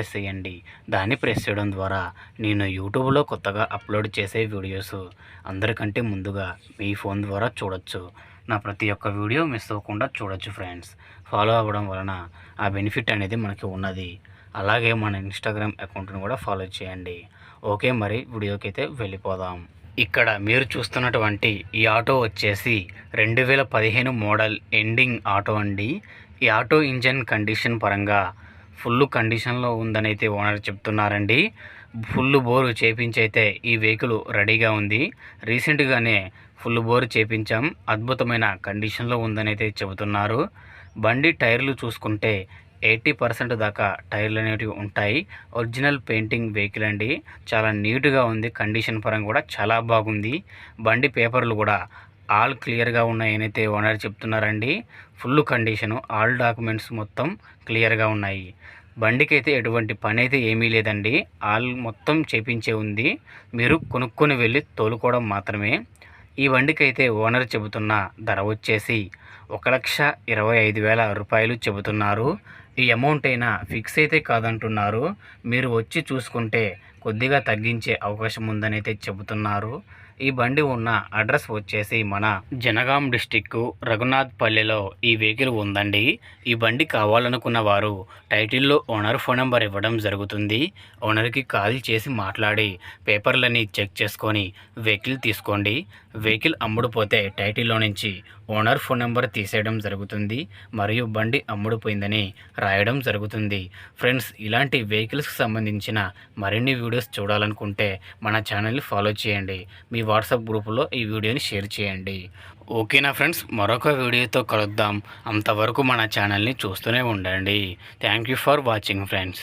Press చేయండి. దాన్ని press చేయడం ద్వారా నేను యూట్యూబ్లో కొత్తగా అప్లోడ్ చేసే వీడియోస్ అందరికంటే ముందుగా మీ ఫోన్ ద్వారా చూడొచ్చు. నా ప్రతి ఒక్క వీడియో మిస్ అవ్వకుండా చూడొచ్చు ఫ్రెండ్స్. ఫాలో అవ్వడం వలన ఆ బెనిఫిట్ అనేది మనకి ఉన్నది. అలాగే మన ఇన్స్టాగ్రామ్ అకౌంట్ని కూడా ఫాలో చేయండి. ఓకే మరి వీడియోకి అయితే వెళ్ళిపోదాం. ఇక్కడ మీరు చూస్తున్నటువంటి ఈ ఆటో వచ్చేసి రెండు వేల పదిహేను మోడల్ ఎండింగ్ ఆటో అండి. ఈ ఆటో ఇంజన్ కండిషన్ పరంగా ఫుల్ కండిషన్లో ఉందని అయితే ఓనర్ చెప్తున్నారండి. ఫుల్ బోరు చేపించి అయితే ఈ వెహికల్ రెడీగా ఉంది. రీసెంట్గానే ఫుల్ బోరు చేపించాం. అద్భుతమైన కండిషన్లో ఉందని అయితే చెబుతున్నారు. బండి టైర్లు చూసుకుంటే ఎయిటీ పర్సెంట్ దాకా టైర్లు అనేటివి ఉంటాయి. ఒరిజినల్ పెయింటింగ్ వెహికల్ అండి. చాలా నీట్గా ఉంది. కండిషన్ పరంగా కూడా చాలా బాగుంది. బండి పేపర్లు కూడా ఆల్ క్లియర్గా ఉన్నాయనైతే ఓనర్ చెప్తున్నారండి. ఫుల్ కండిషను ఆల్ డాక్యుమెంట్స్ మొత్తం క్లియర్గా ఉన్నాయి. బండికి అయితే ఎటువంటి పని అయితే ఏమీ లేదండి. ఆల్ మొత్తం చేపించే ఉంది. మీరు కొనుక్కొని వెళ్ళి తోలుకోవడం మాత్రమే. ఈ బండికి అయితే ఓనర్ చెబుతున్న ధర వచ్చేసి ఒక లక్ష ఇరవై ఐదు వేల రూపాయలు చెబుతున్నారు. ఈ అమౌంట్ అయినా ఫిక్స్ అయితే కాదంటున్నారు. మీరు వచ్చి చూసుకుంటే కొద్దిగా తగ్గించే అవకాశం ఉందని అయితే చెబుతున్నారు. ఈ బండి ఉన్న అడ్రస్ వచ్చేసి మన జనగాం డిస్టిక్ రఘునాథ్ పల్లెలో ఈ వెహికల్ ఉందండి. ఈ బండి కావాలనుకున్న వారు టైటిల్లో ఓనర్ ఫోన్ నెంబర్ ఇవ్వడం జరుగుతుంది. ఓనర్కి కాల్ చేసి మాట్లాడి పేపర్లని చెక్ చేసుకొని వెహికల్ తీసుకోండి. వెహికల్ అమ్ముడుపోతే టైటిల్లో నుంచి ఓనర్ ఫోన్ నెంబర్ తీసేయడం జరుగుతుంది. మరియు బండి అమ్ముడుపోయిందని రాయడం జరుగుతుంది. ఫ్రెండ్స్ ఇలాంటి వెహికల్స్కి సంబంధించిన మరిన్ని వీడియోస్ చూడాలనుకుంటే మన ఛానల్ని ఫాలో చేయండి. మీ వాట్సాప్ గ్రూపులో ఈ వీడియోని షేర్ చేయండి. ఓకేనా ఫ్రెండ్స్? మరొక వీడియోతో కలుద్దాం. అంతవరకు మన ఛానల్ని చూస్తూనే ఉండండి. Thank you for watching friends.